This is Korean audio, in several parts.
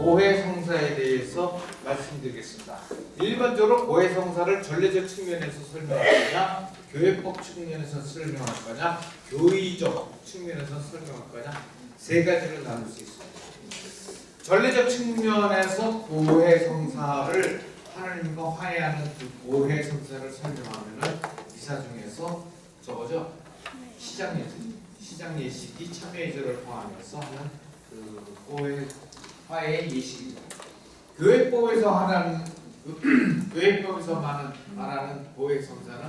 고해성사에 대해서 말씀드리겠습니다. 일반적으로 고해성사를 전례적 측면에서 설명할 거냐, 교회법 측면에서 설명할 거냐, 교의적 측면에서 설명할 거냐 세 가지를 나눌 수 있습니다. 전례적 측면에서 고해성사를 하나님과 화해하는 그 고해성사를 설명하면은 이사 중에서 저거죠 시장 예식, 시장 예식이 참여 예절을 포함해서 하는 그 고해 화해의 예식입니다. 교회법에서 하는 그 교회법에서 말하는, 말하는 고해 성사는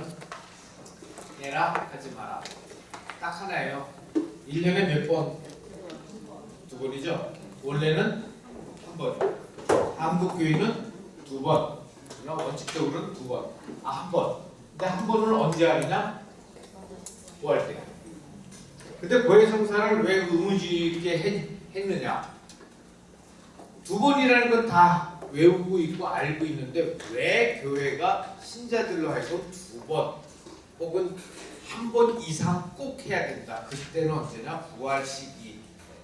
해라 하지 마라 딱 하나예요. 1년에 몇 번? 두 번이죠. 원래는 한 번. 한국 교회는 두 번. 그러나 원칙적으로는 두 번. 아, 한 번. 근데 한 번을 언제 하느냐? 구할 때. 근데 고해 성사를 왜 의무지 있게 했, 했느냐? 두 번이라는 건 다 외우고 있고 알고 있는데 왜 교회가 신자들로 하여금 두 번 혹은 한 번 이상 꼭 해야 된다. 그때는 언제냐? 부활 시기.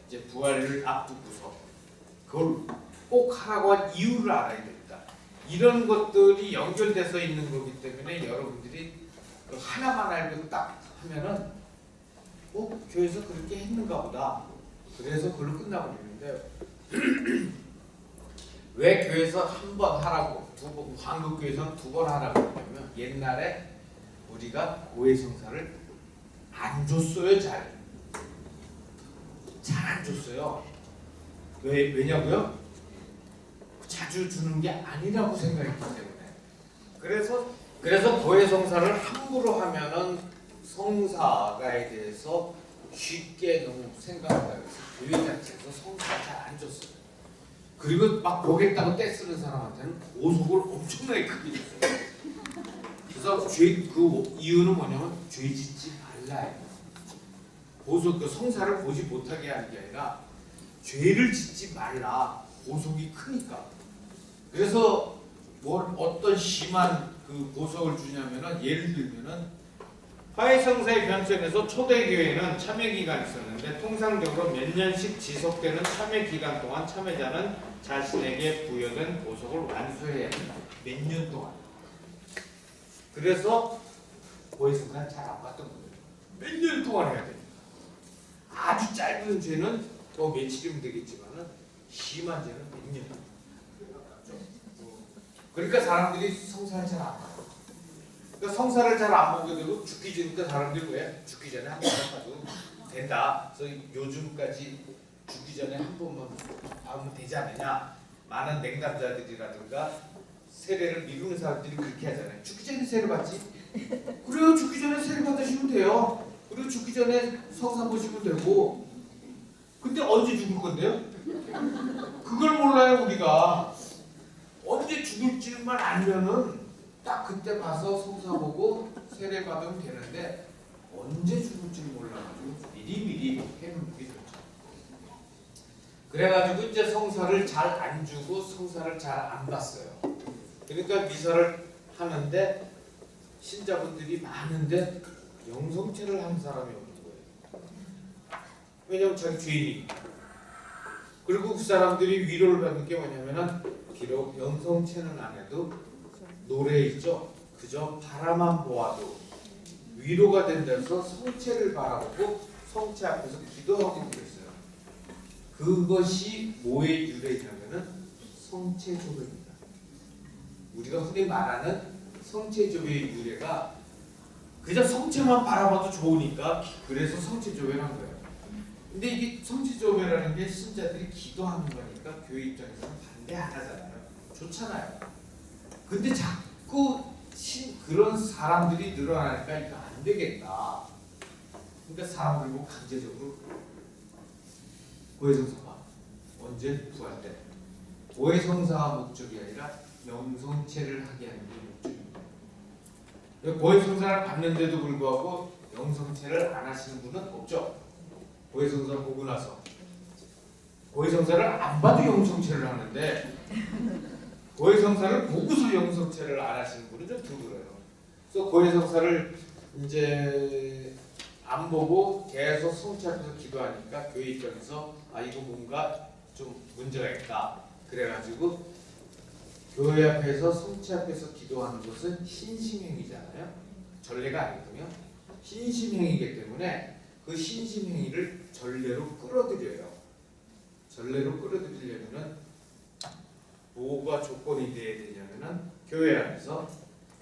이제 부활을 앞두고서 그걸 꼭 하라고 한 이유를 알아야 됩니다. 이런 것들이 연결돼서 있는 거기 때문에 여러분들이 그 하나만 알고 딱 하면은 어 교회에서 그렇게 했는가 보다. 그래서 그걸로 끝나버리는데 왜 교회에서 한 번 하라고 두 번, 한국 교회에서는 두 번 하라고 했냐면 옛날에 우리가 고해 성사를 안 줬어요 잘. 잘 안 줬어요. 왜 왜냐고요? 자주 주는 게 아니라고 생각했기 때문에. 그래서 그래서 고해 성사를 함부로 하면은 성사가에 대해서 쉽게 너무 그래서 교회 자체에서 성사 잘 안 줬어요. 그리고 막 보겠다고 떼쓰는 사람한테는 보석을 엄청나게 크게 줬어요. 그래서 죄 그 이유는 뭐냐면 죄 짓지 말라예요. 보석 그 성사를 보지 못하게 하는 게 아니라 죄를 짓지 말라. 보석이 크니까. 그래서 뭘 어떤 심한 그 보석을 주냐면은 예를 들면은 화해성사의 변천에서 초대교회는 참여 기간이 있었는데 통상적으로 몇 년씩 지속되는 참여 기간 동안 참여자는 자신에게 부여된 보석을 완수해야 한다. 몇 년 동안. 그래서 고해성사는 잘안 봤던 거예요. 몇 년 동안 해야 돼. 아주 짧은 죄는 뭐 며칠이면 되겠지만은 심한 죄는 몇 년. 그러니까 사람들이 성사를 잘안 봐요. 그러니까 성사를 잘 안 보게 되고 죽기 전에 사람들이 왜 죽기 전에 한 번만 봐도 된다. 그래서 요즘까지 죽기 전에 한 번만 하면 되지 않느냐. 많은 냉담자들이라든가 세례를 미루는 사람들이 그렇게 하잖아요. 죽기 전에 세례 받지? 그래요. 죽기 전에 세례 받으시면 돼요. 그리고 죽기 전에 성사 보시면 되고. 근데 언제 죽을 건데요? 그걸 몰라요 우리가. 언제 죽을지만 알면은 딱 그때 가서 성사 보고 세례 받으면 되는데 언제 죽을지 몰라가지고 미리 미리 해놓는 게 좋죠. 그래가지고 이제 성사를 잘 안 주고 성사를 잘안 받어요. 그러니까 미사를 하는데 신자분들이 많은데 영성체를 한 사람이 없는 거예요. 왜냐면 자기 죄인이. 그리고 그 사람들이 위로를 받는 게 뭐냐면은 비록 영성체는 안 해도 노래 있죠. 그저 바라만 보아도 위로가 된다서 성체를 바라보고 성체 앞에서 기도하게 되어 있어요. 그것이 뭐의 유래냐면은 성체조배입니다. 우리가 흔히 말하는 성체조배의 유래가 그저 성체만 바라봐도 좋으니까 그래서 성체조배를 한 거예요. 근데 이게 성체조배라는 게 신자들이 기도하는 거니까 교회 입장에서는 반대 안 하잖아요. 좋잖아요. 근데 자꾸 신, 그런 사람들이 늘어나니까 이거 안 되겠다. 그러니까 사람을 뭐 강제적으로 고해성사가 언제 부활 때 고해성사 목적이 아니라 영성체를 하게 하는 게 목적입니다. 그러니까 고해성사를 받는데도 불구하고 영성체를 안 하시는 분은 없죠. 고해성사 보고 나서 고해성사를 안 봐도 영성체를 하는데 고해성사를 보고서 영성체를 안 하시는 분은 좀 드물어요. 그래서 고해성사를 이제 안 보고 계속 성체 앞에서 기도하니까 교회 입장에서 아 이거 뭔가 좀 문제가 있다. 그래가지고 교회 앞에서 성체 앞에서 기도하는 것은 신심행위잖아요. 전례가 아니거든요. 신심행위이기 때문에 그 신심행위를 전례로 끌어들여요. 전례로 끌어들이려면은 뭐가 조건이 돼야 되냐면은 교회 안에서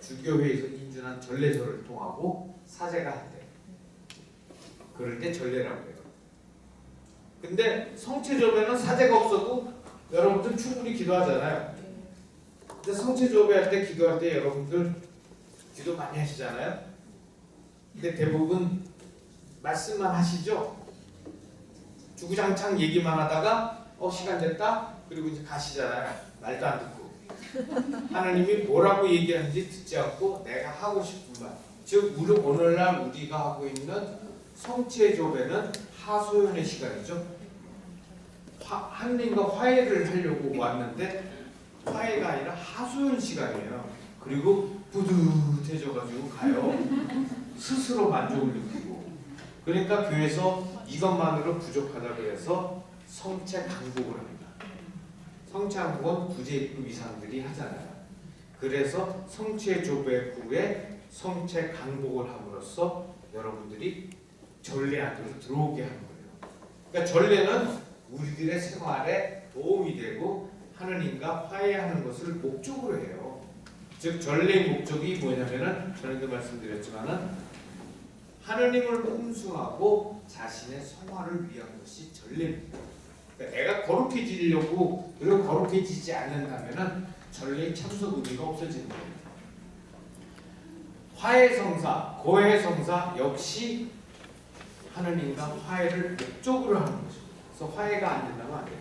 주교회에서 인준한 전례서를 통하고 사제가 한대. 그럴 때 전례라고 해요. 근데 성체조배는 사제가 없어도 여러분들 충분히 기도하잖아요. 근데 성체조배 할 때 기도할 때 여러분들 기도 많이 하시잖아요. 근데 대부분 말씀만 하시죠. 주구장창 얘기만 하다가 어 시간 됐다 그리고 이제 가시잖아요. 말도 안 듣고 하나님이 뭐라고 얘기하는지 듣지 않고 내가 하고 싶은 말. 즉 우리 오늘날 우리가 하고 있는 성체 조배는 하소연의 시간이죠. 화, 하느님과 화해를 하려고 왔는데 화해가 아니라 하소연 시간이에요. 그리고 뿌듯해져가지고 가요. 스스로 만족을 느끼고. 그러니까 교회에서 이것만으로 부족하다 그래서 성체 강복을 합니다. 강복은 구제입금 이상들이 하잖아요. 그래서 성체 조배 후에 성체 강복을 함으로써 여러분들이 전례 안으로 들어오게 하는 거예요. 그러니까 전례는 우리들의 생활에 도움이 되고 하느님과 화해하는 것을 목적으로 해요. 즉 전례의 목적이 뭐냐면은 전에도 말씀드렸지만은 하느님을 훈수하고 자신의 성화를 위한 것이 전례입니다. 그러니까 내가 거룩해지려고 그리고 거룩해지지 않는다면은 전례의 참석 의미가 없어지는 겁니다. 화해 성사, 고해 성사 역시 하느님과 화해를 목적으로 하는 것입니다. 그래서 화해가 안 된다면 안 돼요.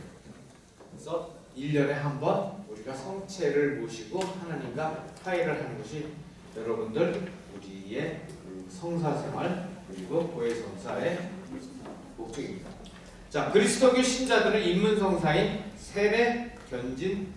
그래서 1년에 한 번 우리가 성체를 모시고 하나님과 화해를 하는 것이 여러분들 우리의 그 성사생활 그리고 고해성사의 목적입니다. 자 그리스도교 신자들은 인문성사인 세례, 견진,